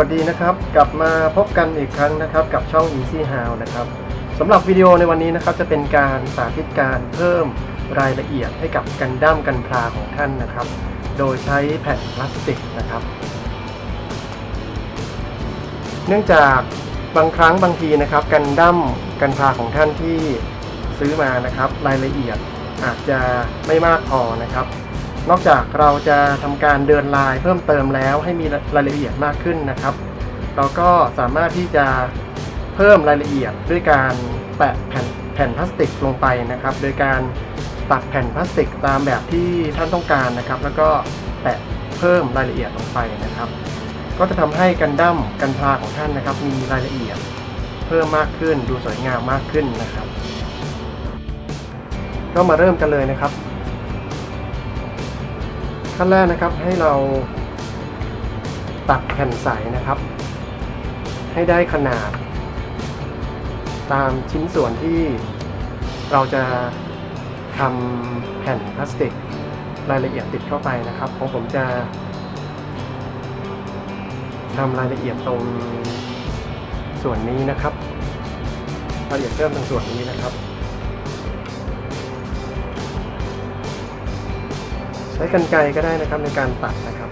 สวัสดีนะครับ กลับมาพบกันอีกครั้งนะครับ กับช่อง Easy How นะครับสำหรับวิดีโอในวันนี้นะครับ จะเป็นการสาธิตการเพิ่มรายละเอียดให้กับกันดั้มกันพลาของท่านนะครับ โดยใช้แผ่นพลาสติกนะครับ เนื่องจากบางครั้งบางทีนะครับ กันดั้มกันพลาของท่านที่ซื้อมานะครับ รายละเอียดอาจจะไม่มากพอนะครับ นอกจากเราจะทำการเดินลายเพิ่มเติมแล้วให้มีรายละเอียดมากขึ้นนะครับ เราก็สามารถที่จะเพิ่มรายละเอียดด้วยการแปะแผ่นแผ่นพลาสติกลงไปนะครับ โดยการตัดแผ่นพลาสติกตามแบบที่ท่านต้องการนะครับ แล้วก็แปะเพิ่มรายละเอียดลงไปนะครับ ก็จะทำให้กันดั้มกันพาของท่านนะครับ มีรายละเอียดเพิ่มมากขึ้นดูสวยงามมากขึ้นนะครับ ก็มาเริ่มกันเลยนะครับ ขั้นแรกนะครับให้เราตัดแผ่นใสนะครับ ให้ได้ขนาด ตามชิ้นส่วนที่เราจะทำแผ่นพลาสติกรายละเอียดติดเข้าไปนะครับของผมจะทำรายละเอียดตรงส่วนนี้นะครับรายละเอียดเริ่มตรงส่วนนี้นะครับ ช้กันไกรก็ได้นะครับในการตัดนะครับ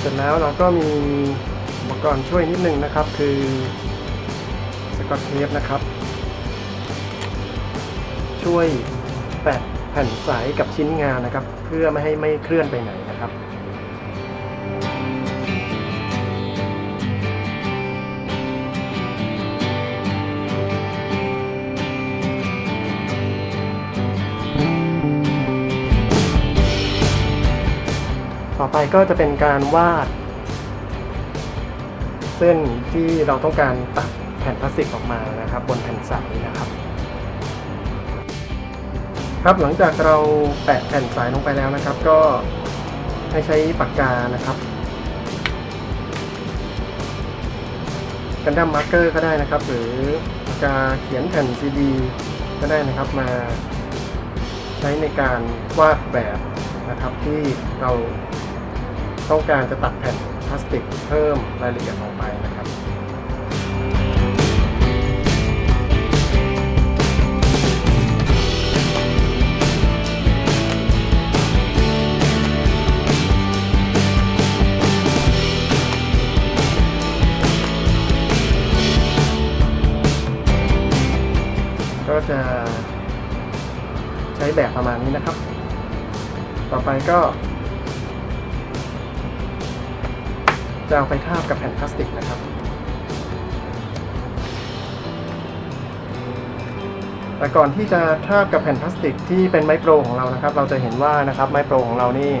เสร็จแล้วเราก็มีอุปกรณ์ช่วยนิดนึงนะครับ คือสกอตเทปนะครับ ช่วยแปะแผ่นใสกับชิ้นงานนะครับ เพื่อไม่ให้ไม่เคลื่อนไปไหนนะครับ ต่อไปก็จะเป็นการวาด เส้นที่เราต้องการตัดแผ่นพลาสติกออกมานะครับ บนแผ่นใสนะครับ ครับหลังจากเราแปะแผ่นใสลงไปแล้วนะครับ ก็ให้ใช้ปากกานะครับกันดั้มมาร์กเกอร์ก็ได้นะครับ หรือปากกาเขียนแผ่นซีดีก็ได้นะครับมาใช้ในการวาดแบบนะครับที่เรา ต้องการจะตัดแผ่นพลาสติกเพิ่มรายละเอียดลงไปนะครับก็จะใช้แบบประมาณนี้นะครับ ต่อไปก็ จะเอาไปทาบกับแผ่นพลาสติกนะครับ แต่ก่อนที่จะทาบกับแผ่นพลาสติกที่เป็นไม้โปรของเรานะครับ เราจะเห็นว่านะครับไม้โปรของเรานี่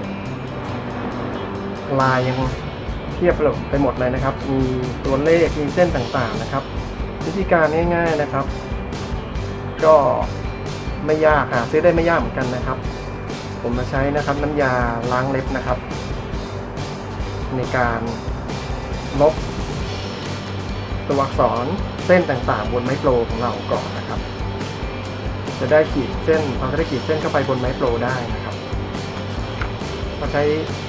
ลายยังเทียบไปหมดเลยนะครับ มีตัวเลข มีเส้นต่างๆนะครับ วิธีการง่าย ๆนะครับ ก็ไม่ยากหาซื้อได้ไม่ยากเหมือนกันนะครับ ผมมาใช้นะครับน้ำยาล้างเล็บนะครับ ในการ ลบ ตัวอักษรเส้นต่างๆ บนไม้โปรของเราก่อนนะครับ จะได้ขีดเส้นเราจะได้ขีดเส้นเข้าไปบนไม้โปรได้นะครับเราใช้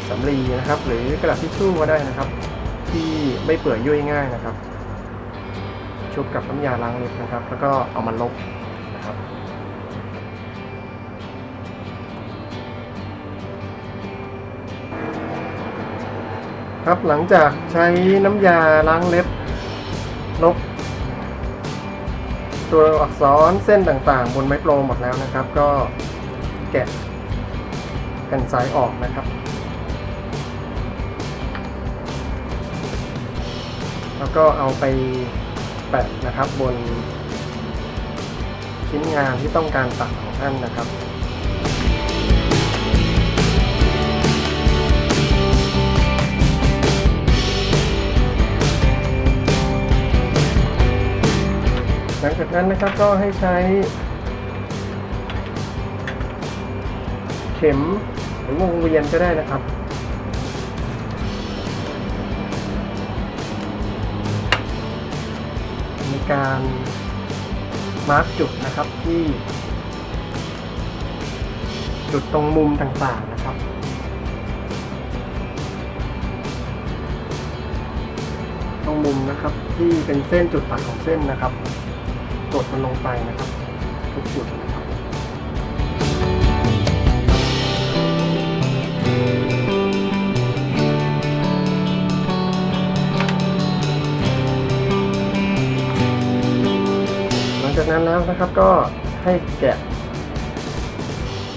สำลีนะครับ หรือกระดาษทิชชู่ก็ได้นะครับ ที่ไม่เปื่อยยุ่ยง่ายนะครับชุบกับน้ำยาล้างเล็บนะครับ แล้วก็เอามาลบนะครับ ครับหลังจากใช้น้ำยาล้างเล็บลบตัวอักษรเส้นต่างๆ บนไม้โปรหมดแล้วนะครับ ก็แกะแผ่นสายออกนะครับแล้วก็เอาไปแปะนะครับบนชิ้นงานที่ต้องการตัดของท่านนะครับ นั้นนะครับก็ให้ใช้ เข็มหรือวงเวียนก็ได้นะครับในการมาร์กจุดนะครับที่ จุดตรงมุมต่างๆนะครับตรงมุมนะครับที่เป็นเส้นจุดตัดของเส้นนะครับ กดมันลงไปนะครับทุกจุดนะครับหลังจากนั้นแล้วนะครับก็ให้แกะ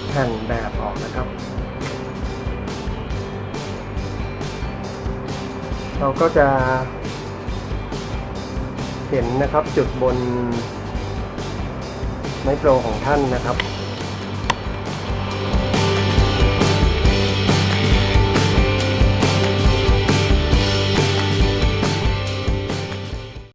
แผ่นแบบออกนะครับ เราก็จะเห็นนะครับจุดบน ไมโปรของท่านนะครับ